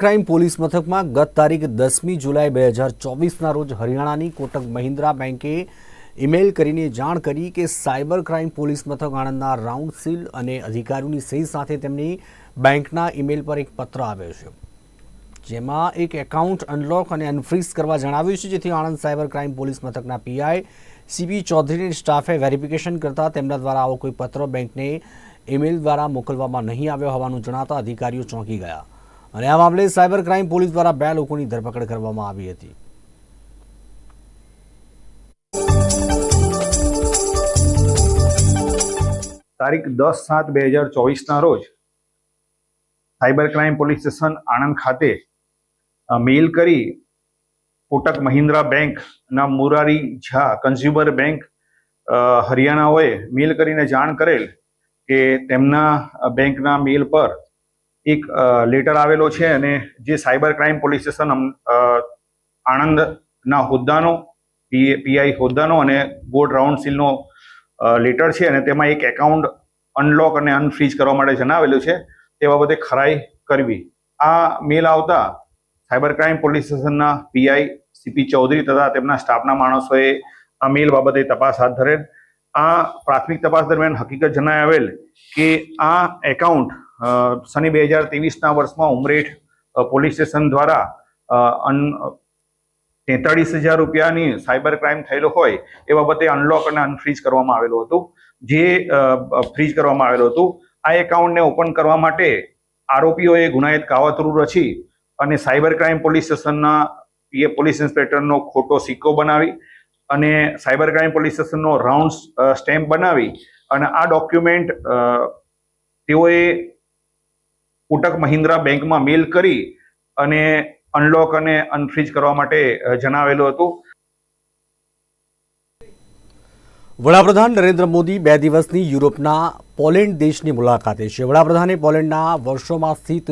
Crime police મથકમાં ગત તારીખ દસમી જુલાઈ બે હજાર ચોવીસના રોજ હરિયાણાની કોટક મહિન્દ્રા બેંકે ઈમેલ કરીને જાણ કરી કે સાયબર ક્રાઇમ પોલીસ મથક આણંદના રાઉન્ડ સીલ અને અધિકારીઓની સહી સાથે તેમની બેંકના ઈમેલ પર એક પત્ર આવ્યો છે. જેમાં એક એકાઉન્ટ અનલોક અને અનફ્રીઝ કરવા જણાવ્યું છે, જેથી આણંદ સાયબર ક્રાઇમ પોલીસ મથકના પીઆઈ સીબી ચૌધરીની સ્ટાફે વેરિફિકેશન કરતા તેમના દ્વારા આવો કોઈ પત્ર બેંકને ઈમેલ દ્વારા મોકલવામાં નહીં આવ્યો હોવાનું જણાતા અધિકારીઓ ચોંકી ગયા. અને આ મામલે સાયબર ક્રાઇમ પોલીસ દ્વારા બે લોકોની ધરપકડ કરવામાં આવી હતી. તારીખ દસ સાત બે હજાર ચોવીસના રોજ cyber crime police station Anand ખાતે મેઇલ કરી કોટક મહિન્દ્રા બેંકના મુરારી ઝા કન્ઝ્યુમર બેંક હરિયાણાઓએ મેલ કરીને જાણ કરેલ કે તેમના બેંકના મેલ પર એક લેટર આવેલો છે અને જે સાયબર ક્રાઇમ પોલીસ સ્ટેશન આણંદના હોદ્દાનો પીઆઈ હોદ્દાનો અને ગોડ રાઉન્ડ સીલનો લેટર છે અને તેમાં એક એકાઉન્ટ અનલોક અને અનફ્રીઝ કરવા માટે જણાવેલું છે. તે બાબતે ખરાઈ કરવી. આ મેલ આવતા સાયબર ક્રાઇમ પોલીસ સ્ટેશનના પીઆઈ સીપી ચૌધરી તથા તેમના સ્ટાફના માણસોએ આ મેલ બાબતે તપાસ હાથ ધરેલ. આ પ્રાથમિક તપાસ દરમિયાન હકીકત જણાવેલ કે આ એકાઉન્ટ સની બે હજાર ત્રેવીસના વર્ષમાં ઉમરેઠ પોલીસ સ્ટેશન દ્વારા તેતાળીસ હજાર રૂપિયાની સાયબર ક્રાઇમ થયેલો હોય એ બાબતે અનલોક અને અનફ્રીઝ કરવામાં આવેલું હતું. જે ફ્રીઝ કરવામાં આવેલું હતું. આ એકાઉન્ટને ઓપન કરવા માટે આરોપીઓએ ગુનાહિત કાવતરું રચી અને સાયબર ક્રાઇમ પોલીસ સ્ટેશનના પીએ, પોલીસ ઇન્સ્પેક્ટરનો ખોટો સિક્કો બનાવી અને સાયબર ક્રાઇમ પોલીસ સ્ટેશનનો રાઉન્ડ સ્ટેમ્પ બનાવી અને આ ડોક્યુમેન્ટ તેઓએ કોટક મહિન્દ્રા બેંકમાં મેલ કરી અને અનલોક અને અનફ્રીઝ કરવા માટે જણાવેલું હતું. વડાપ્રધાન નરેન્દ્ર મોદી બે દિવસની યુરોપના પોલેન્ડ દેશની મુલાકાતે છે. વડાપ્રધાને પોલેન્ડના વર્ષોમાં સ્થિત